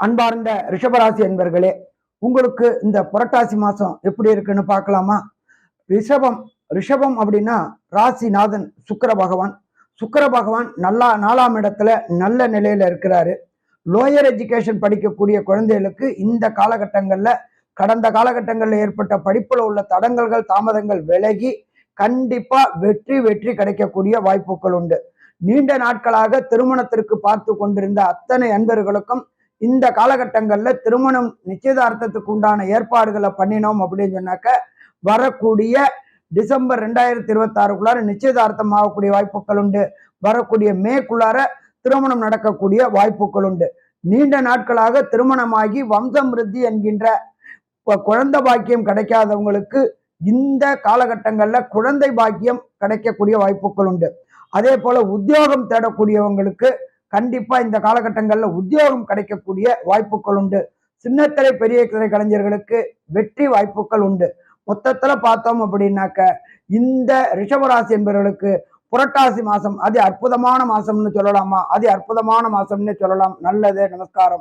அன்பார்ந்த ரிஷபராசி என்பர்களே உங்களுக்கு இந்த புரட்டாசி மாசம் எப்படி இருக்குன்னு பார்க்கலாமா? ரிஷபம் ரிஷபம் அப்படின்னா ராசிநாதன் சுக்கர பகவான். சுக்கர பகவான் நல்லா நாலாம் இடத்துல நல்ல நிலையில இருக்கிறாரு. லோயர் எஜுகேஷன் படிக்கக்கூடிய குழந்தைகளுக்கு இந்த காலகட்டங்கள்ல கடந்த காலகட்டங்களில் ஏற்பட்ட படிப்புல உள்ள தடங்கல்கள் தாமதங்கள் விலகி கண்டிப்பா வெற்றி வெற்றி கிடைக்கக்கூடிய வாய்ப்புகள் உண்டு. நீண்ட நாட்களாக திருமணத்திற்கு பார்த்து கொண்டிருந்த அத்தனை அன்பர்களுக்கும் இந்த காலகட்டங்களில் திருமணம் நிச்சயதார்த்தத்துக்கு உண்டான ஏற்பாடுகளை பண்ணினோம் அப்படின்னு சொன்னாக்க வரக்கூடிய டிசம்பர் ரெண்டாயிரத்தி இருபத்தி ஆறுக்குள்ளார நிச்சயதார்த்தம் ஆகக்கூடிய வாய்ப்புகள் உண்டு. வரக்கூடிய மேக்குள்ளார திருமணம் நடக்கக்கூடிய வாய்ப்புகள் உண்டு. நீண்ட நாட்களாக திருமணமாகி வம்சமிருத்தி என்கின்ற குழந்தை பாக்கியம் கிடைக்காதவங்களுக்கு இந்த காலகட்டங்களில் குழந்தை பாக்கியம் கிடைக்கக்கூடிய வாய்ப்புகள் உண்டு. அதே போல உத்தியோகம் தேடக்கூடியவங்களுக்கு கண்டிப்பா இந்த காலகட்டங்கள்ல உத்தியோகம் கிடைக்கக்கூடிய வாய்ப்புகள் உண்டு. சின்னத்திரை பெரிய திரை கலைஞர்களுக்கு வெற்றி வாய்ப்புகள் உண்டு. மொத்தத்துல பார்த்தோம் அப்படின்னாக்க இந்த ரிஷபராசி என்பவர்களுக்கு புரட்டாசி மாசம் அதி அற்புதமான மாசம்னு சொல்லலாமா? அது அற்புதமான மாசம்னு சொல்லலாம். நல்லது நமஸ்காரம்.